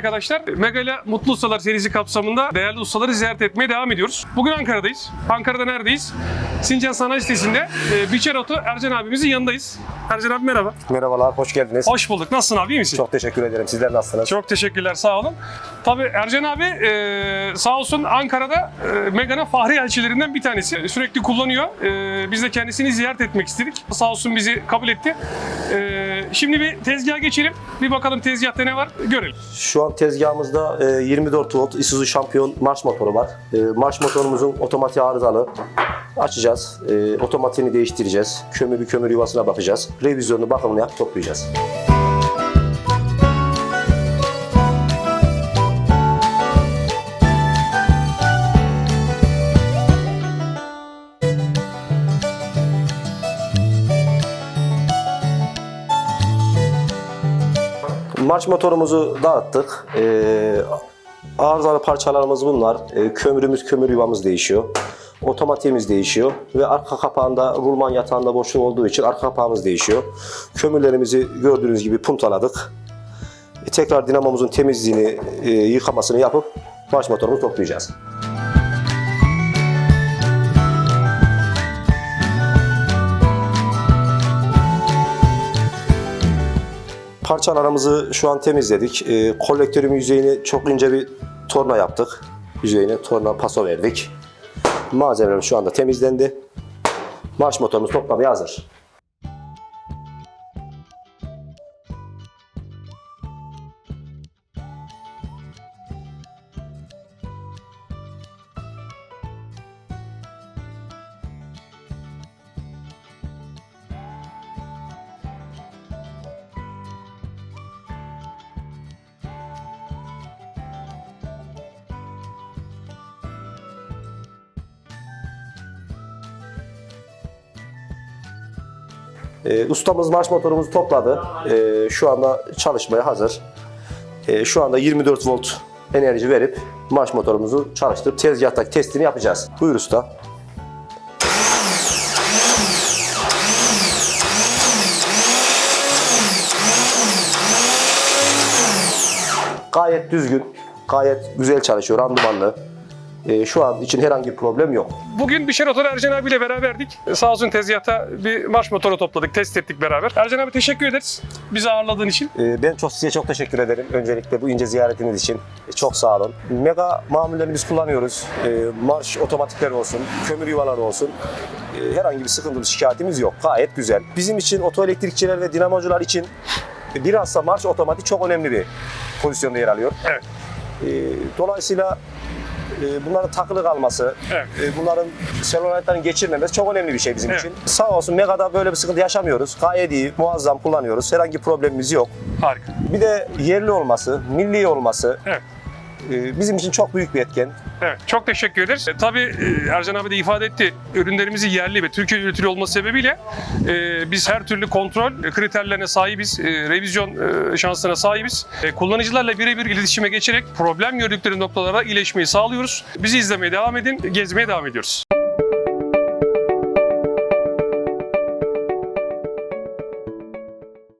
arkadaşlar. Megala Mutlu Ustalar serisi kapsamında değerli ustaları ziyaret etmeye devam ediyoruz. Bugün Ankara'dayız. Ankara'da neredeyiz? Sincan Sanayi Sitesi'nde e, Biçer Oto Ercan abimizin yanındayız. Ercan abi merhaba. Merhabalar, hoş geldiniz. Hoş bulduk. Nasılsın abi? iyi misin? Çok teşekkür ederim. Sizler nasılsınız? Çok teşekkürler sağ olun. Tabii Ercan abi e, sağ olsun Ankara'da e, Mega'nın fahri elçilerinden bir tanesi. Sürekli kullanıyor. E, biz de kendisini ziyaret etmek istedik. Sağ olsun bizi kabul etti. E, şimdi bir tezgaha geçelim. Bir bakalım tezgahta ne var görelim. Şu an tezgahımızda e, 24 volt Isuzu Champion marş motoru var. E, Marş motorumuzun otomatik arızalı. Açacağız. E, Otomatiğini değiştireceğiz. Kömür bir kömür yuvasına bakacağız. Revizyonunu, bakımını yapıp toplayacağız. Marş motorumuzu dağıttık. Ee, arızalı parçalarımız bunlar. Ee, kömürümüz, kömür yuvamız değişiyor. Otomatiğimiz değişiyor ve arka kapağında rulman yatağında boşluk olduğu için arka kapağımız değişiyor. Kömürlerimizi gördüğünüz gibi puntaladık. E, tekrar dinamomuzun temizliğini, e, yıkamasını yapıp marş motorumuzu toplayacağız. Parçalarımızı şu an temizledik. E, kolektörün yüzeyini çok ince bir torna yaptık. Yüzeyine torna paso verdik. Malzemelerimiz şu anda temizlendi. Marş motorumuz toplamaya hazır. E, ustamız marş motorumuzu topladı. E, şu anda çalışmaya hazır. E, şu anda 24 volt enerji verip marş motorumuzu çalıştırıp tezgahtaki testini yapacağız. Buyur usta. Gayet düzgün, gayet güzel çalışıyor, randımanlı. E, şu an için herhangi bir problem yok. Bugün Bişer Oto Ercan abiyle beraberdik. E, Sağ olsun tezgahta bir marş motoru topladık, test ettik beraber. Ercan abi teşekkür ederiz bizi ağırladığın için. Ee, Ben çok size çok teşekkür ederim. Öncelikle bu ince ziyaretiniz için E, çok sağ olun. Mega mamullerini biz kullanıyoruz. Ee, Marş otomatikleri olsun, kömür yuvaları olsun. Ee, Herhangi bir sıkıntılı şikayetimiz yok. Gayet güzel. Bizim için otoelektrikçiler ve dinamocular için bilhassa marş otomatik çok önemli bir pozisyonda yer alıyor. Evet. Ee, Dolayısıyla bunların takılı kalması, Evet. e, bunların solenoidlerin geçirmemesi çok önemli bir şey bizim Evet. için. Sağ olsun Mega'da böyle bir sıkıntı yaşamıyoruz. Gayet iyi, muazzam kullanıyoruz. Herhangi bir problemimiz yok. Harika. Bir de yerli olması, milli olması Evet. E, bizim için çok büyük bir etken. Evet, çok teşekkür ederiz. E, tabii e, Ercan abi de ifade etti. Ürünlerimizi yerli ve Türkiye üretiliyor olması sebebiyle e, biz her türlü kontrol kriterlerine sahibiz, e, revizyon e, şansına sahibiz. E, kullanıcılarla birebir iletişime geçerek problem gördükleri noktalara iyileşmeyi sağlıyoruz. Bizi izlemeye devam edin, gezmeye devam ediyoruz.